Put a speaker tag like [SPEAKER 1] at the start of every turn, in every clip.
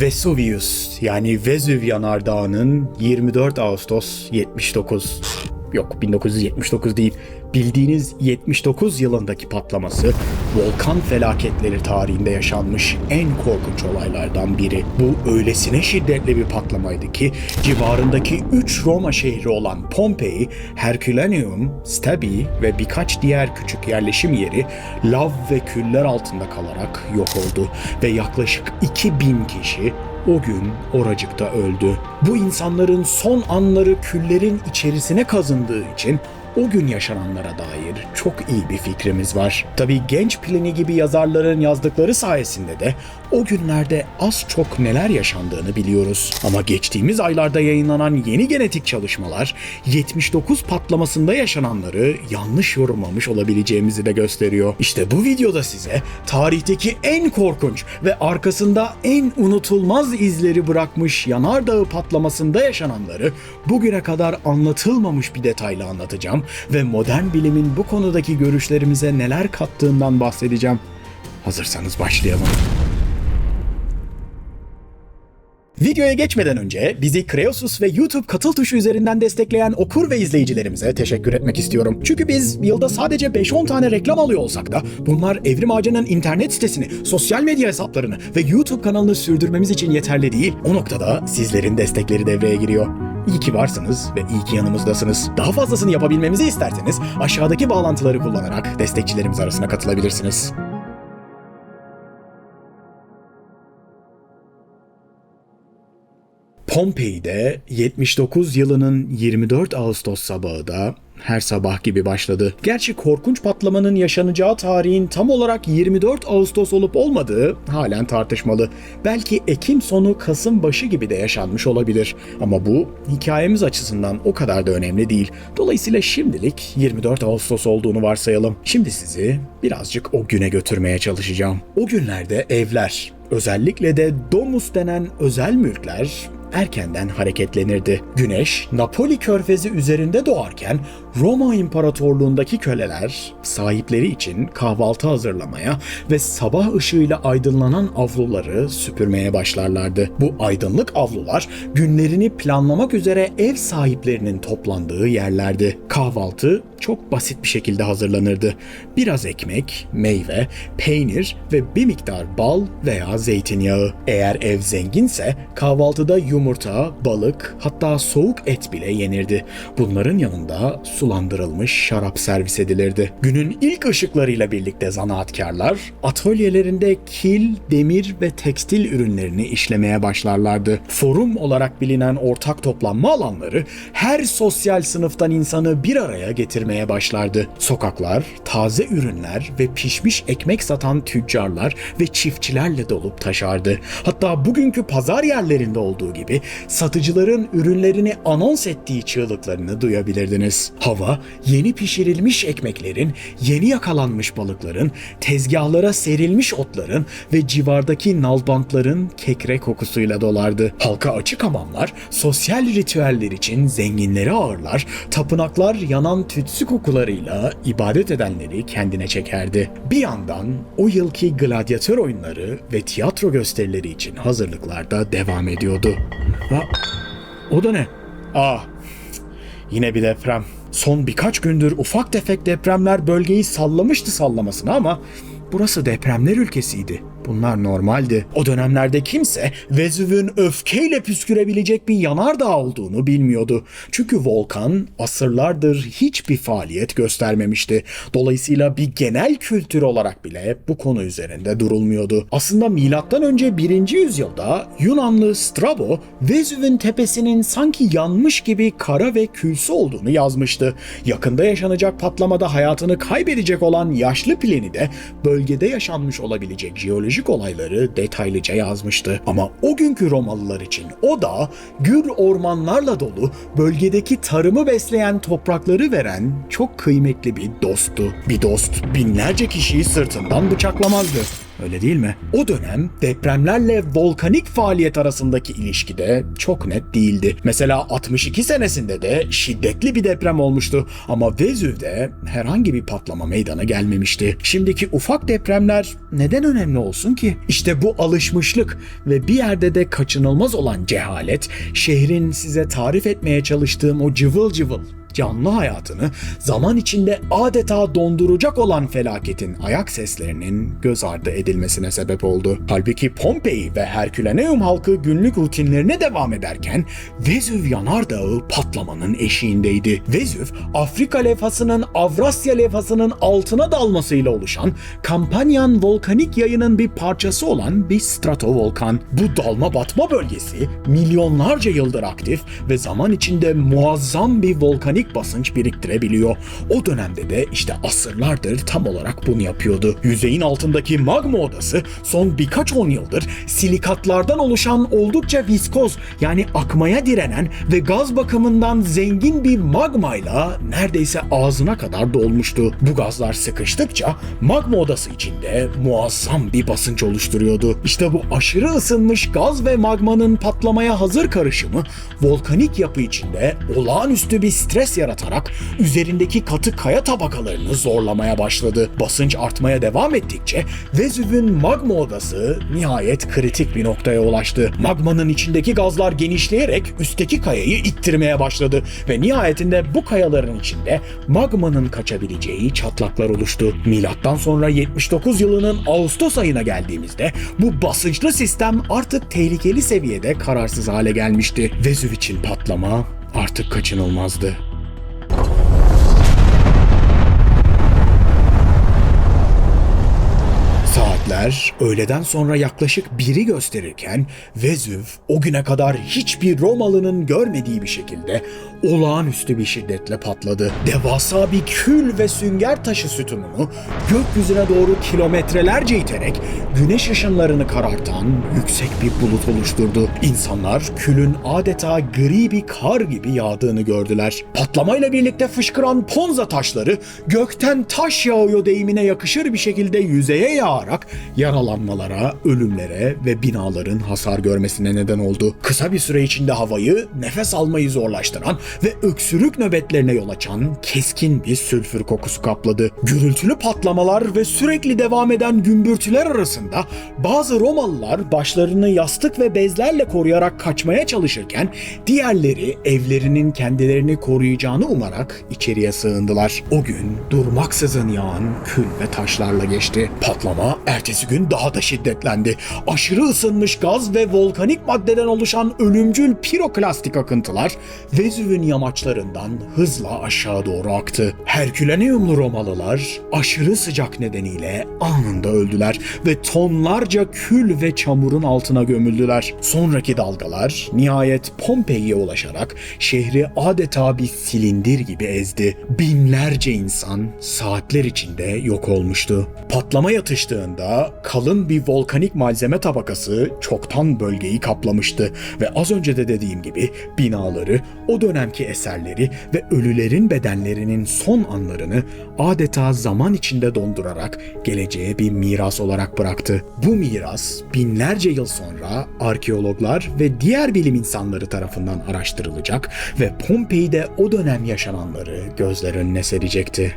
[SPEAKER 1] Vesuvius yani Vezüv yanardağının 24 Ağustos 79 yok 1979 değil bildiğiniz 79 yılındaki patlaması volkan felaketleri tarihinde yaşanmış en korkunç olaylardan biri. Bu öylesine şiddetli bir patlamaydı ki civarındaki 3 Roma şehri olan Pompei, Herculaneum, Stabi ve birkaç diğer küçük yerleşim yeri lav ve küller altında kalarak yok oldu ve yaklaşık 2000 kişi o gün oracıkta öldü. Bu insanların son anları küllerin içerisine kazındığı için o gün yaşananlara dair çok iyi bir fikrimiz var. Tabii genç Pliny gibi yazarların yazdıkları sayesinde de o günlerde az çok neler yaşandığını biliyoruz. Ama geçtiğimiz aylarda yayınlanan yeni genetik çalışmalar 79 patlamasında yaşananları yanlış yorumlamış olabileceğimizi de gösteriyor. İşte bu videoda size tarihteki en korkunç ve arkasında en unutulmaz izleri bırakmış yanardağ patlamasında yaşananları bugüne kadar anlatılmamış bir detayla anlatacağım ve modern bilimin bu konudaki görüşlerimize neler kattığından bahsedeceğim. Hazırsanız başlayalım. Videoya geçmeden önce bizi Kreosus ve YouTube katıl tuşu üzerinden destekleyen okur ve izleyicilerimize teşekkür etmek istiyorum. Çünkü biz yılda sadece 5-10 tane reklam alıyor olsak da bunlar Evrim Ağacı'nın internet sitesini, sosyal medya hesaplarını ve YouTube kanalını sürdürmemiz için yeterli değil. O noktada sizlerin destekleri devreye giriyor. İyi ki varsınız ve iyi ki yanımızdasınız. Daha fazlasını yapabilmemizi isterseniz aşağıdaki bağlantıları kullanarak destekçilerimiz arasına katılabilirsiniz. Pompei'de 79 yılının 24 Ağustos sabahı da her sabah gibi başladı. Gerçi korkunç patlamanın yaşanacağı tarihin tam olarak 24 Ağustos olup olmadığı halen tartışmalı. Belki Ekim sonu Kasım başı gibi de yaşanmış olabilir. Ama bu hikayemiz açısından o kadar da önemli değil. Dolayısıyla şimdilik 24 Ağustos olduğunu varsayalım. Şimdi sizi birazcık o güne götürmeye çalışacağım. O günlerde evler, özellikle de domus denen özel mülkler erkenden hareketlenirdi. Güneş Napoli körfezi üzerinde doğarken Roma İmparatorluğundaki köleler sahipleri için kahvaltı hazırlamaya ve sabah ışığıyla aydınlanan avluları süpürmeye başlarlardı. Bu aydınlık avlular günlerini planlamak üzere ev sahiplerinin toplandığı yerlerdi. Kahvaltı çok basit bir şekilde hazırlanırdı. Biraz ekmek, meyve, peynir ve bir miktar bal veya zeytinyağı. Eğer ev zenginse kahvaltıda yumurta, balık hatta soğuk et bile yenirdi. Bunların yanında sulandırılmış şarap servis edilirdi. Günün ilk ışıklarıyla birlikte zanaatkarlar atölyelerinde kil, demir ve tekstil ürünlerini işlemeye başlarlardı. Forum olarak bilinen ortak toplanma alanları her sosyal sınıftan insanı bir araya getirmeye başlardı. Sokaklar taze ürünler ve pişmiş ekmek satan tüccarlar ve çiftçilerle dolup taşardı. Hatta bugünkü pazar yerlerinde olduğu gibi satıcıların ürünlerini anons ettiği çığlıklarını duyabilirdiniz. Hava yeni pişirilmiş ekmeklerin, yeni yakalanmış balıkların, tezgahlara serilmiş otların ve civardaki nalbantların kekre kokusuyla dolardı. Halka açık hamamlar sosyal ritüeller için zenginleri ağırlar, tapınaklar yanan tütsü kokularıyla ibadet edenleri kendine çekerdi. Bir yandan o yılki gladyatör oyunları ve tiyatro gösterileri için hazırlıklar da devam ediyordu. Ha, o da ne? Ah, yine bir deprem. Son birkaç gündür ufak tefek depremler bölgeyi sallamıştı sallamasına ama burası depremler ülkesiydi. Bunlar normaldi. O dönemlerde kimse Vezüv'ün öfkeyle püskürebilecek bir yanardağ olduğunu bilmiyordu. Çünkü volkan asırlardır hiçbir faaliyet göstermemişti. Dolayısıyla bir genel kültür olarak bile bu konu üzerinde durulmuyordu. Aslında milattan önce 1. yüzyılda Yunanlı Strabo Vezüv'ün tepesinin sanki yanmış gibi kara ve külsü olduğunu yazmıştı. Yakında yaşanacak patlamada hayatını kaybedecek olan yaşlı Pliny de bölgede yaşanmış olabilecek jeolojik olayları detaylıca yazmıştı. Ama o günkü Romalılar için o da gür ormanlarla dolu bölgedeki tarımı besleyen toprakları veren çok kıymetli bir dosttu. Bir dost binlerce kişiyi sırtından bıçaklamazdı. Öyle değil mi? O dönem depremlerle volkanik faaliyet arasındaki ilişki de çok net değildi. Mesela 62 senesinde de şiddetli bir deprem olmuştu ama Vezüv'de herhangi bir patlama meydana gelmemişti. Şimdiki ufak depremler neden önemli olsun ki? İşte bu alışmışlık ve bir yerde de kaçınılmaz olan cehalet şehrin size tarif etmeye çalıştığım o cıvıl cıvıl canlı hayatını zaman içinde adeta donduracak olan felaketin ayak seslerinin göz ardı edilmesine sebep oldu. Halbuki Pompei ve Herkülaneum halkı günlük rutinlerine devam ederken Vezüv yanardağı patlamanın eşiğindeydi. Vezüv, Afrika levhasının Avrasya levhasının altına dalmasıyla oluşan Kampanyan volkanik yayının bir parçası olan bir stratovolkan. Bu dalma batma bölgesi milyonlarca yıldır aktif ve zaman içinde muazzam bir volkanik basınç biriktirebiliyor. O dönemde de işte asırlardır tam olarak bunu yapıyordu. Yüzeyin altındaki magma odası son birkaç on yıldır silikatlardan oluşan oldukça viskoz yani akmaya direnen ve gaz bakımından zengin bir magmayla neredeyse ağzına kadar dolmuştu. Bu gazlar sıkıştıkça magma odası içinde muazzam bir basınç oluşturuyordu. İşte bu aşırı ısınmış gaz ve magmanın patlamaya hazır karışımı volkanik yapı içinde olağanüstü bir stres yaratarak üzerindeki katı kaya tabakalarını zorlamaya başladı. Basınç artmaya devam ettikçe Vezüv'ün magma odası nihayet kritik bir noktaya ulaştı. Magmanın içindeki gazlar genişleyerek üstteki kayayı ittirmeye başladı ve nihayetinde bu kayaların içinde magmanın kaçabileceği çatlaklar oluştu. Milattan sonra 79 yılının Ağustos ayına geldiğimizde bu basınçlı sistem artık tehlikeli seviyede kararsız hale gelmişti. Vezüv için patlama artık kaçınılmazdı. Saatler öğleden sonra yaklaşık biri gösterirken Vezüv o güne kadar hiçbir Romalı'nın görmediği bir şekilde olağanüstü bir şiddetle patladı. Devasa bir kül ve sünger taşı sütununu gökyüzüne doğru kilometrelerce iterek güneş ışınlarını karartan yüksek bir bulut oluşturdu. İnsanlar külün adeta gri bir kar gibi yağdığını gördüler. Patlamayla birlikte fışkıran ponza taşları gökten taş yağıyor deyimine yakışır bir şekilde yüzeye yağarak yaralanmalara, ölümlere ve binaların hasar görmesine neden oldu. Kısa bir süre içinde havayı nefes almayı zorlaştıran ve öksürük nöbetlerine yol açan keskin bir sülfür kokusu kapladı. Gürültülü patlamalar ve sürekli devam eden gümbürtüler arasında bazı Romalılar başlarını yastık ve bezlerle koruyarak kaçmaya çalışırken diğerleri evlerinin kendilerini koruyacağını umarak içeriye sığındılar. O gün durmaksızın yağan kül ve taşlarla geçti. Patlama ertesi gün daha da şiddetlendi. Aşırı ısınmış gaz ve volkanik maddeden oluşan ölümcül piroklastik akıntılar Vezüv'ün yamaçlarından hızla aşağı doğru aktı. Herkülaneumlu Romalılar aşırı sıcak nedeniyle anında öldüler ve tonlarca kül ve çamurun altına gömüldüler. Sonraki dalgalar nihayet Pompei'ye ulaşarak şehri adeta bir silindir gibi ezdi. Binlerce insan saatler içinde yok olmuştu. Patlama yatıştığında kalın bir volkanik malzeme tabakası çoktan bölgeyi kaplamıştı ve az önce de dediğim gibi binaları, o dönemki eserleri ve ölülerin bedenlerinin son anlarını adeta zaman içinde dondurarak geleceğe bir miras olarak bıraktı. Bu miras binlerce yıl sonra arkeologlar ve diğer bilim insanları tarafından araştırılacak ve Pompei'de o dönem yaşananları gözler önüne serecekti.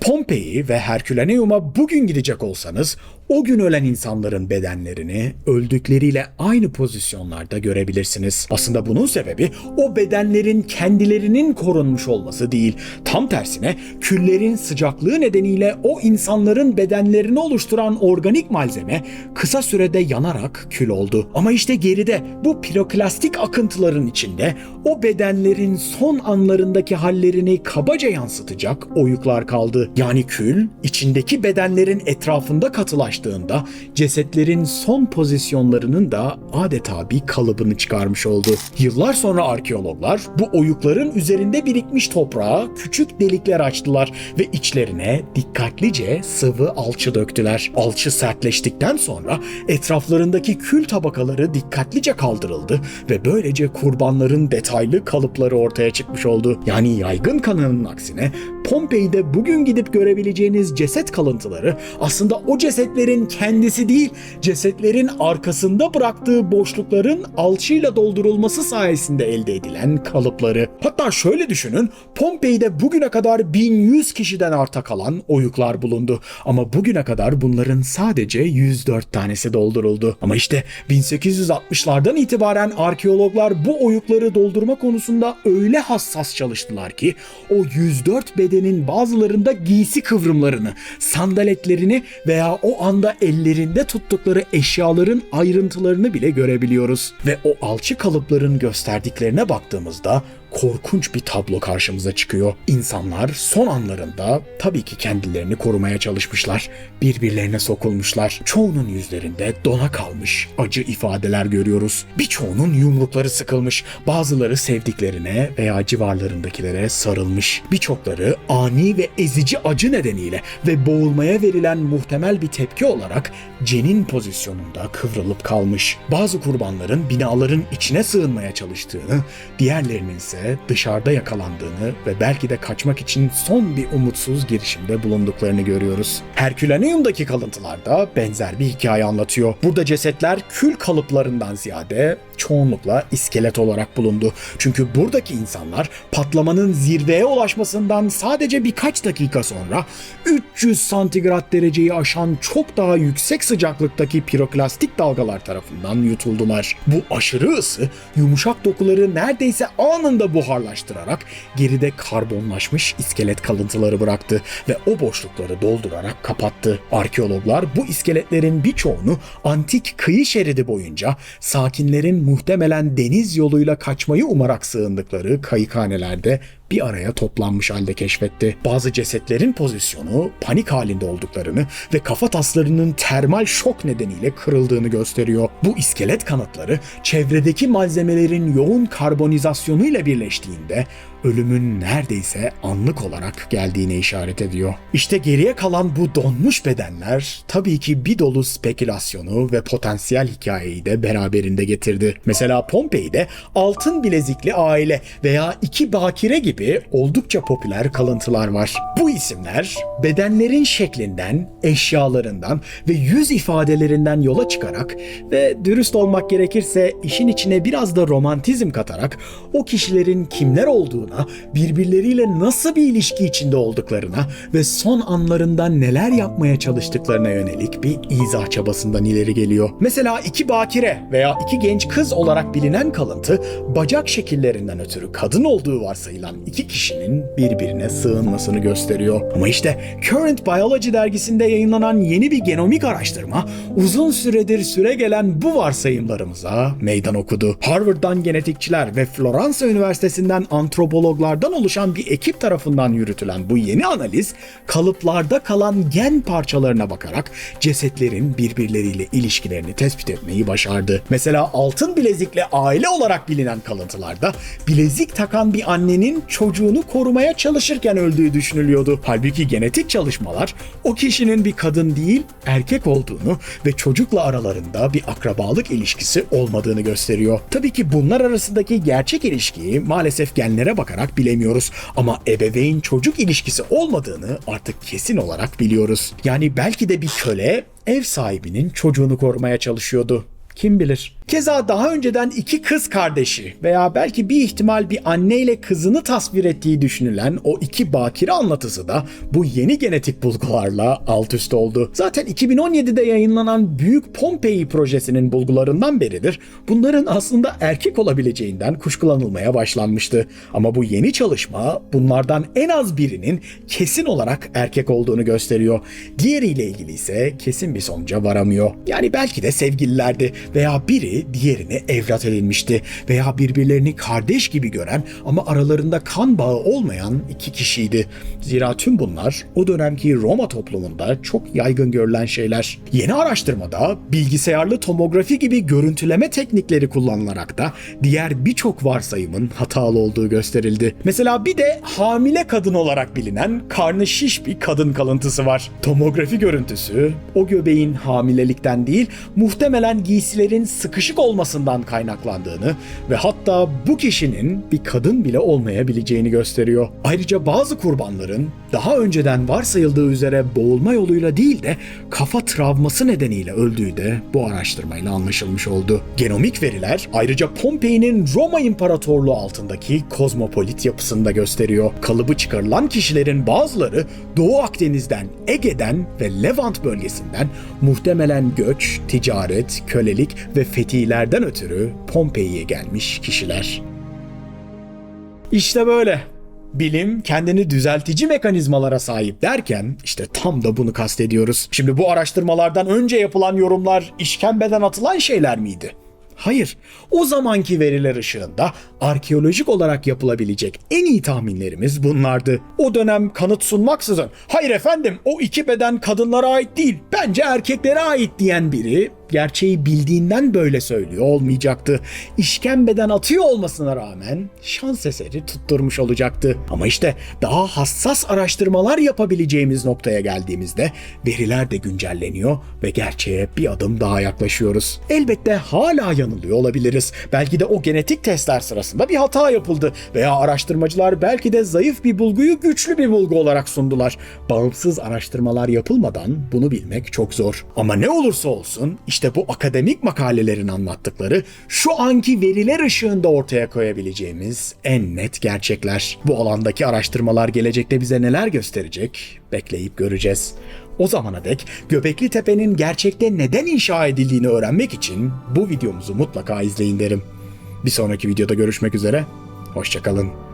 [SPEAKER 1] 봄 Pompei ve Herkülaneum'a bugün gidecek olsanız o gün ölen insanların bedenlerini öldükleriyle aynı pozisyonlarda görebilirsiniz. Aslında bunun sebebi o bedenlerin kendilerinin korunmuş olması değil. Tam tersine küllerin sıcaklığı nedeniyle o insanların bedenlerini oluşturan organik malzeme kısa sürede yanarak kül oldu. Ama işte geride bu piroklastik akıntıların içinde o bedenlerin son anlarındaki hallerini kabaca yansıtacak oyuklar kaldı. Yani kül içindeki bedenlerin etrafında katılaştı ulaştığında cesetlerin son pozisyonlarının da adeta bir kalıbını çıkarmış oldu. Yıllar sonra arkeologlar bu oyukların üzerinde birikmiş toprağa küçük delikler açtılar ve içlerine dikkatlice sıvı alçı döktüler. Alçı sertleştikten sonra etraflarındaki kül tabakaları dikkatlice kaldırıldı ve böylece kurbanların detaylı kalıpları ortaya çıkmış oldu. Yani yaygın kanının aksine Pompei'de bugün gidip görebileceğiniz ceset kalıntıları aslında o cesetlerin kendisi değil, cesetlerin arkasında bıraktığı boşlukların alçıyla doldurulması sayesinde elde edilen kalıpları. Hatta şöyle düşünün, Pompei'de bugüne kadar 1100 kişiden arta kalan oyuklar bulundu. Ama bugüne kadar bunların sadece 104 tanesi dolduruldu. Ama işte 1860'lardan itibaren arkeologlar bu oyukları doldurma konusunda öyle hassas çalıştılar ki o 104 bedenin bazılarında giysi kıvrımlarını, sandaletlerini veya o anda ellerinde tuttukları eşyaların ayrıntılarını bile görebiliyoruz. Ve o alçı kalıpların gösterdiklerine baktığımızda korkunç bir tablo karşımıza çıkıyor. İnsanlar son anlarında tabii ki kendilerini korumaya çalışmışlar. Birbirlerine sokulmuşlar. Çoğunun yüzlerinde dona kalmış acı ifadeler görüyoruz. Birçoğunun yumrukları sıkılmış. Bazıları sevdiklerine veya civarlarındakilere sarılmış. Birçokları ani ve ezici acı nedeniyle ve boğulmaya verilen muhtemel bir tepki olarak cenin pozisyonunda kıvrılıp kalmış. Bazı kurbanların binaların içine sığınmaya çalıştığını, diğerlerinin ise dışarıda yakalandığını ve belki de kaçmak için son bir umutsuz girişimde bulunduklarını görüyoruz. Herkülaneum'daki kalıntılarda benzer bir hikaye anlatıyor. Burada cesetler kül kalıplarından ziyade çoğunlukla iskelet olarak bulundu. Çünkü buradaki insanlar patlamanın zirveye ulaşmasından sadece birkaç dakika sonra 300 santigrat dereceyi aşan çok daha yüksek sıcaklıktaki piroklastik dalgalar tarafından yutuldular. Bu aşırı ısı yumuşak dokuları neredeyse anında buharlaştırarak geride karbonlaşmış iskelet kalıntıları bıraktı ve o boşlukları doldurarak kapattı. Arkeologlar bu iskeletlerin birçoğunu antik kıyı şeridi boyunca sakinlerin muhtemelen deniz yoluyla kaçmayı umarak sığındıkları kayıkhanelerde bir araya toplanmış halde keşfetti. Bazı cesetlerin pozisyonu panik halinde olduklarını ve kafa taslarının termal şok nedeniyle kırıldığını gösteriyor. Bu iskelet kanıtları çevredeki malzemelerin yoğun karbonizasyonuyla birleştiğinde ölümün neredeyse anlık olarak geldiğine işaret ediyor. İşte geriye kalan bu donmuş bedenler tabii ki bir dolu spekülasyonu ve potansiyel hikayeyi de beraberinde getirdi. Mesela Pompei'de altın bilezikli aile veya iki bakire gibi oldukça popüler kalıntılar var. Bu isimler bedenlerin şeklinden, eşyalarından ve yüz ifadelerinden yola çıkarak ve dürüst olmak gerekirse işin içine biraz da romantizm katarak o kişilerin kimler olduğuna, birbirleriyle nasıl bir ilişki içinde olduklarına ve son anlarında neler yapmaya çalıştıklarına yönelik bir izah çabasından ileri geliyor. Mesela iki bakire veya iki genç kız olarak bilinen kalıntı bacak şekillerinden ötürü kadın olduğu varsayılan iki kişinin birbirine sığınmasını gösteriyor. Ama işte Current Biology dergisinde yayınlanan yeni bir genomik araştırma uzun süredir süre gelen bu varsayımlarımıza meydan okudu. Harvard'dan genetikçiler ve Floransa Üniversitesi'nden antropologlardan oluşan bir ekip tarafından yürütülen bu yeni analiz kalıplarda kalan gen parçalarına bakarak cesetlerin birbirleriyle ilişkilerini tespit etmeyi başardı. Mesela altın bilezikli aile olarak bilinen kalıntılarda bilezik takan bir annenin çocuğunu korumaya çalışırken öldüğü düşünülüyordu. Halbuki genetik çalışmalar o kişinin bir kadın değil erkek olduğunu ve çocukla aralarında bir akrabalık ilişkisi olmadığını gösteriyor. Tabii ki bunlar arasındaki gerçek ilişkiyi maalesef genlere bakarak bilemiyoruz ama ebeveyn çocuk ilişkisi olmadığını artık kesin olarak biliyoruz. Yani belki de bir köle ev sahibinin çocuğunu korumaya çalışıyordu. Kim bilir? Keza daha önceden iki kız kardeşi veya belki bir ihtimal bir anne ile kızını tasvir ettiği düşünülen o iki bakire anlatısı da bu yeni genetik bulgularla alt üst oldu. Zaten 2017'de yayınlanan Büyük Pompei projesinin bulgularından beridir bunların aslında erkek olabileceğinden kuşkulanılmaya başlanmıştı. Ama bu yeni çalışma bunlardan en az birinin kesin olarak erkek olduğunu gösteriyor. Diğeriyle ilgili ise kesin bir sonuca varamıyor. Yani belki de sevgililerdi veya biri biri diğerine evlat edinmişti veya birbirlerini kardeş gibi gören ama aralarında kan bağı olmayan iki kişiydi. Zira tüm bunlar o dönemki Roma toplumunda çok yaygın görülen şeyler. Yeni araştırmada bilgisayarlı tomografi gibi görüntüleme teknikleri kullanılarak da diğer birçok varsayımın hatalı olduğu gösterildi. Mesela bir de hamile kadın olarak bilinen karnı şiş bir kadın kalıntısı var. Tomografi görüntüsü o göbeğin hamilelikten değil muhtemelen giysilerin sıkışık olmasından kaynaklandığını ve hatta bu kişinin bir kadın bile olmayabileceğini gösteriyor. Ayrıca bazı kurbanların daha önceden varsayıldığı üzere boğulma yoluyla değil de kafa travması nedeniyle öldüğü de bu araştırmayla anlaşılmış oldu. Genomik veriler ayrıca Pompei'nin Roma İmparatorluğu altındaki kozmopolit yapısını da gösteriyor. Kalıbı çıkarılan kişilerin bazıları Doğu Akdeniz'den, Ege'den ve Levant bölgesinden muhtemelen göç, ticaret, kölelik ve fetihlerden ötürü Pompei'ye gelmiş kişiler. İşte böyle. Bilim kendini düzeltici mekanizmalara sahip derken işte tam da bunu kastediyoruz. Şimdi bu araştırmalardan önce yapılan yorumlar işkembeden atılan şeyler miydi? Hayır. O zamanki veriler ışığında arkeolojik olarak yapılabilecek en iyi tahminlerimiz bunlardı. O dönem kanıt sunmaksızın hayır efendim o iki beden kadınlara ait değil bence erkeklere ait diyen biri gerçeği bildiğinden böyle söylüyor olmayacaktı. İşkembeden atıyor olmasına rağmen şans eseri tutturmuş olacaktı. Ama işte daha hassas araştırmalar yapabileceğimiz noktaya geldiğimizde veriler de güncelleniyor ve gerçeğe bir adım daha yaklaşıyoruz. Elbette hala yanılıyor olabiliriz. Belki de o genetik testler sırasında bir hata yapıldı veya araştırmacılar belki de zayıf bir bulguyu güçlü bir bulgu olarak sundular. Bağımsız araştırmalar yapılmadan bunu bilmek çok zor. Ama ne olursa olsun işte bu akademik makalelerin anlattıkları şu anki veriler ışığında ortaya koyabileceğimiz en net gerçekler. Bu alandaki araştırmalar gelecekte bize neler gösterecek bekleyip göreceğiz. O zamana dek Göbekli Tepe'nin gerçekte neden inşa edildiğini öğrenmek için bu videomuzu mutlaka izleyin derim. Bir sonraki videoda görüşmek üzere, hoşçakalın.